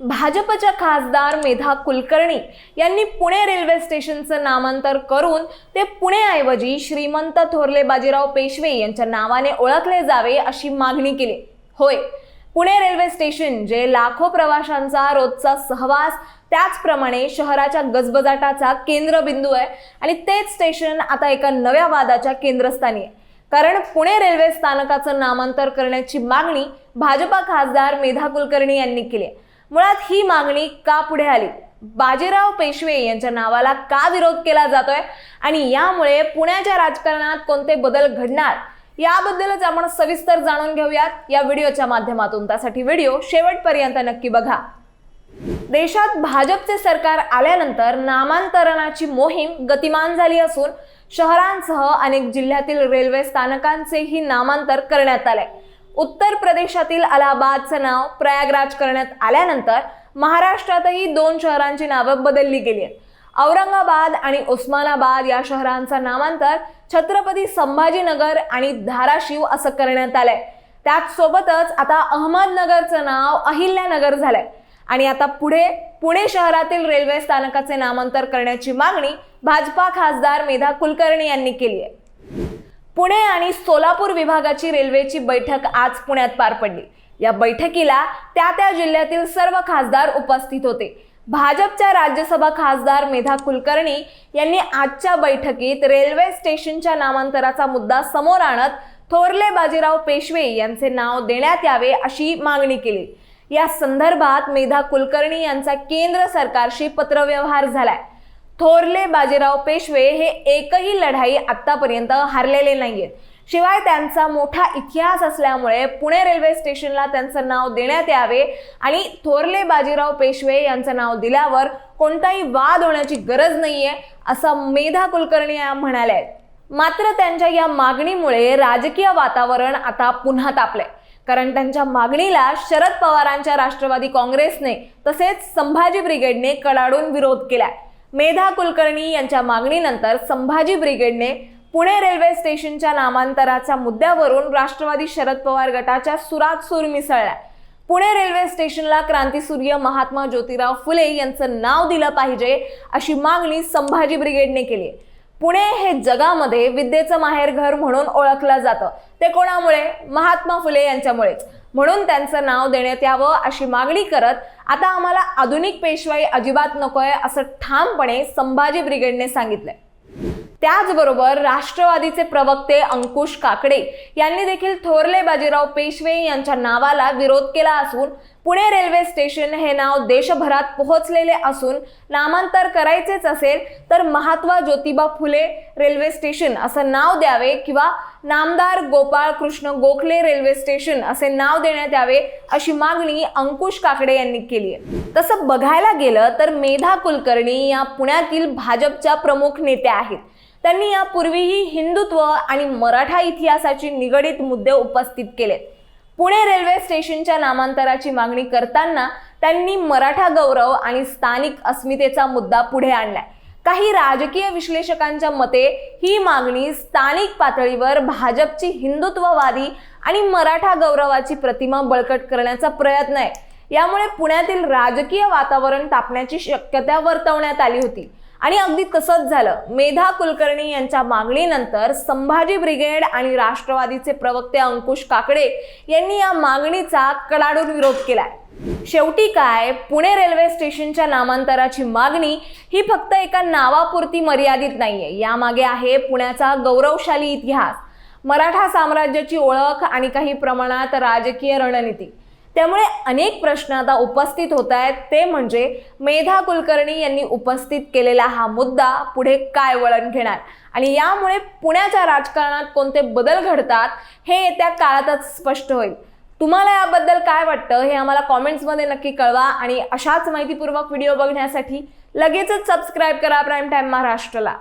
भाजपच्या खासदार मेधा कुलकर्णी यांनी पुणे रेल्वे स्टेशनचं नामांतर करून ते पुणेऐवजी श्रीमंत थोरले बाजीराव पेशवे यांच्या नावाने ओळखले जावे अशी मागणी केली होय पुणे रेल्वे स्टेशन जे लाखो प्रवाशांचा रोजचा सहवास त्याचप्रमाणे शहराच्या गजबजाटाचा केंद्रबिंदू आहे आणि तेच स्टेशन आता एका नव्या वादाच्या केंद्रस्थानी आहे कारण पुणे रेल्वे स्थानकाचं नामांतर करण्याची मागणी भाजपा खासदार मेधा कुलकर्णी यांनी केली आहे. मुळात ही मागणी का पुढे आली? बाजीराव पेशवे यांच्या नावाला का विरोध केला जातोय? आणि यामुळे पुण्याच्या राजकारणात कोणते बदल घडणार? याबद्दलच आपण सविस्तर जाणून घेऊयात या व्हिडिओच्या माध्यमातून. त्यासाठी व्हिडिओ शेवटपर्यंत नक्की बघा. देशात भाजपचे सरकार आल्यानंतर नामांतरणाची मोहीम गतिमान झाली असून शहरांसह अनेक जिल्ह्यातील रेल्वे स्थानकांचेही नामांतर करण्यात आले. उत्तर प्रदेशातील अलाहाबादचं नाव प्रयागराज करण्यात आल्यानंतर महाराष्ट्रातही दोन शहरांची नावं बदलली गेली आहेत. औरंगाबाद आणि उस्मानाबाद या शहरांचं नामांतर छत्रपती संभाजीनगर आणि धाराशिव असं करण्यात आलंय. त्याचसोबतच आता अहमदनगरचं नाव अहिल्यानगर झालंय. आणि आता पुढे पुणे शहरातील रेल्वे स्थानकाचे नामांतर करण्याची मागणी भाजपा खासदार मेधा कुलकर्णी यांनी केली आहे. पुणे आणि सोलापूर विभागाची रेल्वेची बैठक आज पुण्यात पार पडली. या बैठकीला त्या त्या जिल्ह्यातील सर्व खासदार उपस्थित होते. भाजपच्या राज्यसभा खासदार मेधा कुलकर्णी यांनी आजच्या बैठकीत रेल्वे स्टेशनच्या नामांतराचा मुद्दा समोर आणत थोरले बाजीराव पेशवे यांचे नाव देण्यात यावे अशी मागणी केली. या संदर्भात मेधा कुलकर्णी यांचा केंद्र सरकारशी पत्रव्यवहार झालाय. थोरले बाजीराव पेशवे हे एकही लढाई आतापर्यंत हारलेले आहेत शिवाय त्यांचा मोठा इतिहास असल्यामुळे पुणे रेल्वे स्टेशनला त्यांचं नाव देण्यात यावे आणि थोरले बाजीराव पेशवे यांचं नाव दिल्यावर कोणताही वाद होण्याची गरज नाहीये असं मेधा कुलकर्णी म्हणाल्या आहेत मात्र त्यांच्या या मागणीमुळे राजकीय वातावरण आता पुन्हा तापलंय. कारण त्यांच्या मागणीला शरद पवारांच्या राष्ट्रवादी काँग्रेसने तसेच संभाजी ब्रिगेडने कडाडून विरोध केलाय. मेधा कुलकर्णी यांच्या मागणीनंतर संभाजी ब्रिगेडने पुणे रेल्वे स्टेशनच्या नामांतराच्या मुद्द्यावरून राष्ट्रवादी शरद पवार गटाच्या सुरात सूर मिसळला पुणे रेल्वे स्टेशनला क्रांतीसूर्य महात्मा ज्योतिराव फुले यांचं नाव दिलं पाहिजे अशी मागणी संभाजी ब्रिगेडने केली आहे. पुणे हे जगामध्ये विद्येचं माहेरघर म्हणून ओळखलं जातं. ते कोणामुळे? महात्मा फुले यांच्यामुळेच. म्हणून त्यांचं नाव देण्यात यावं अशी मागणी करत आता आम्हाला आधुनिक पेशवाई अजिबात नकोय असं ठामपणे संभाजी ब्रिगेडने सांगितलंय. त्याचबरोबर राष्ट्रवादीचे प्रवक्ते अंकुश काकडे यांनी देखील थोरले बाजीराव पेशवे यांच्या नावाला विरोध केला असून पुणे रेल्वे स्टेशन हे नाव देशभरात पोहोचलेले असून नामांतर करायचेच असेल तर महात्मा ज्योतिबा फुले रेल्वे स्टेशन असं नाव द्यावे किंवा नामदार गोपाळ कृष्ण गोखले रेल्वे स्टेशन असे नाव देण्यात यावे अशी मागणी अंकुश काकडे यांनी केली आहे. तसं बघायला गेलं तर मेधा कुलकर्णी या पुण्यातील भाजपच्या प्रमुख नेत्या आहेत. त्यांनी यापूर्वीही हिंदुत्व आणि मराठा इतिहासाची निगडीत मुद्दे उपस्थित केलेत. पुणे रेल्वे स्टेशनच्या नामांतराची मागणी करताना त्यांनी मराठा गौरव आणि स्थानिक अस्मितेचा मुद्दा पुढे आणलाय. काही राजकीय विश्लेषकांच्या मते ही मागणी स्थानिक पातळीवर भाजपची हिंदुत्ववादी आणि मराठा गौरवाची प्रतिमा बळकट करण्याचा प्रयत्न आहे. यामुळे पुण्यातील राजकीय वातावरण तापण्याची शक्यता वर्तवण्यात आली होती. आणि अगदी तसंच झालं. मेधा कुलकर्णी यांच्या मागणीनंतर संभाजी ब्रिगेड आणि राष्ट्रवादीचे प्रवक्ते अंकुश काकडे यांनी या मागणीचा कडाडून विरोध केलाय. शेवटी काय पुणे रेल्वे स्टेशनच्या नामांतराची मागणी ही फक्त एका नावापुरती मर्यादित नाहीये. यामागे आहे पुण्याचा गौरवशाली इतिहास. मराठा साम्राज्याची ओळख आणि काही प्रमाणात राजकीय रणनीती. त्यामुळे अनेक प्रश्न आता उपस्थित होत आहेत. ते म्हणजे मेधा कुलकर्णी यांनी उपस्थित केलेला हा मुद्दा पुढे काय वळण घेणार? आणि यामुळे पुण्याच्या राजकारणात कोणते बदल घडतात हे येत्या काळातच स्पष्ट होईल. तुम्हाला याबद्दल काय वाटतं हे आम्हाला कॉमेंट्समध्ये नक्की कळवा आणि अशाच माहितीपूर्वक व्हिडिओ बघण्यासाठी लगेचच सबस्क्राईब करा प्राईम टाईम महाराष्ट्रला.